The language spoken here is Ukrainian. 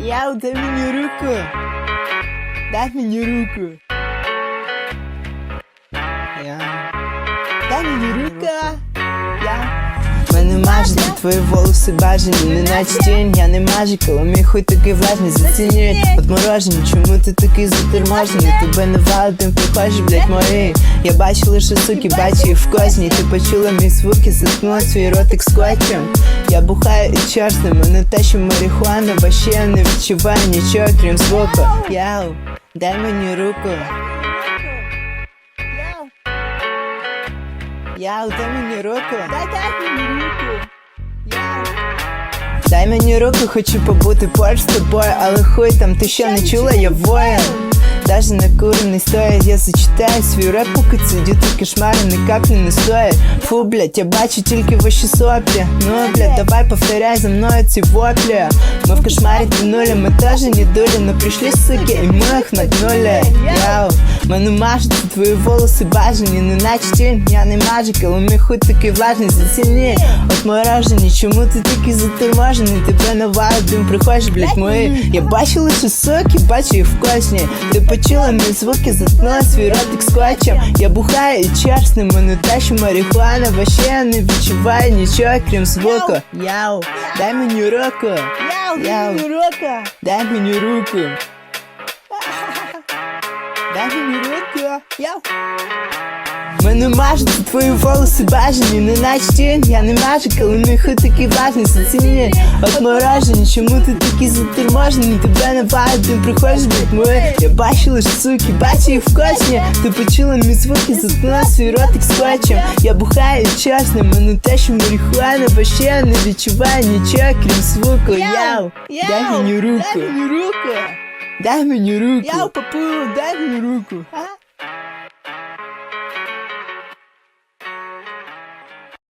Яу, дай мені руку. Дай мені руку. Я. Дай мені руку. Мене мажуть, твої волоси бажані, не наче тінь, я не мажик, але мій хуй такий влажний, зацінюють Отморожені, чому ти такий заторможений? Тебе не валитим прихожі, блять, мої. Я бачу лише суки, бачу їх в косні Ти почула мій звуки, заткнула свій ротик скотчем. Я бухаю і чорстим, мене те, що марихуана, вообще я не відчуваю нічого, крім звуку. Яу, дай мені руку. Яу, дай мені руку. Дай, дай мені руку Мені руку, хочу побути поруч з тобою, але хуй там, ти ще не чула, я воїн Даже на курений стоять, я зачитаю свій реп, поки ці діти кошмари ні каплі не стоять Фу, блять, я бачу тільки ваші соплі Ну, блять, давай повторяй за мною ці воплі Ми в кошмарі нулі, ми теж не дулі, но прийшли суки, і ми їх нагнули. Яу, мене мажуть, твої волоси бажані, не наче тінь, я не мажик, але мій хуй такий влажний, заціні Отморожені, чому ти такий заторможений, тебе навалить, дим приходиш, блять, мої Я бачу лише соки, бачу їх в косні Ти почула мої звуки, заткнула свій ротик скотчем. Я бухаю і чесно, мене тащу марихуана Вообще я не відчуваю нічого, крім звуку. Яу, дай мені руку. Яу. дай мені руку. Дай мені руку. Дай мені руку. Яу Мене мажуть твої волоси бажані, не наче тінь, я не мажик, але мій хуй такий важний, заціні Отморожені, чому ти такий заторможений, тебе не валить, ти приходиш, блять, моє. Я бачу лиш суки, бачу їх в косні Ти почула мій звуки, заткнула свій ротик скотчем Я бухаю чесно, мене те, що марихуана, вообще я не відчуваю нічого, крім звуку. Яу, дай мені руку. Дай мені руку. Дай мені руку. Яу, папу, дай мені руку.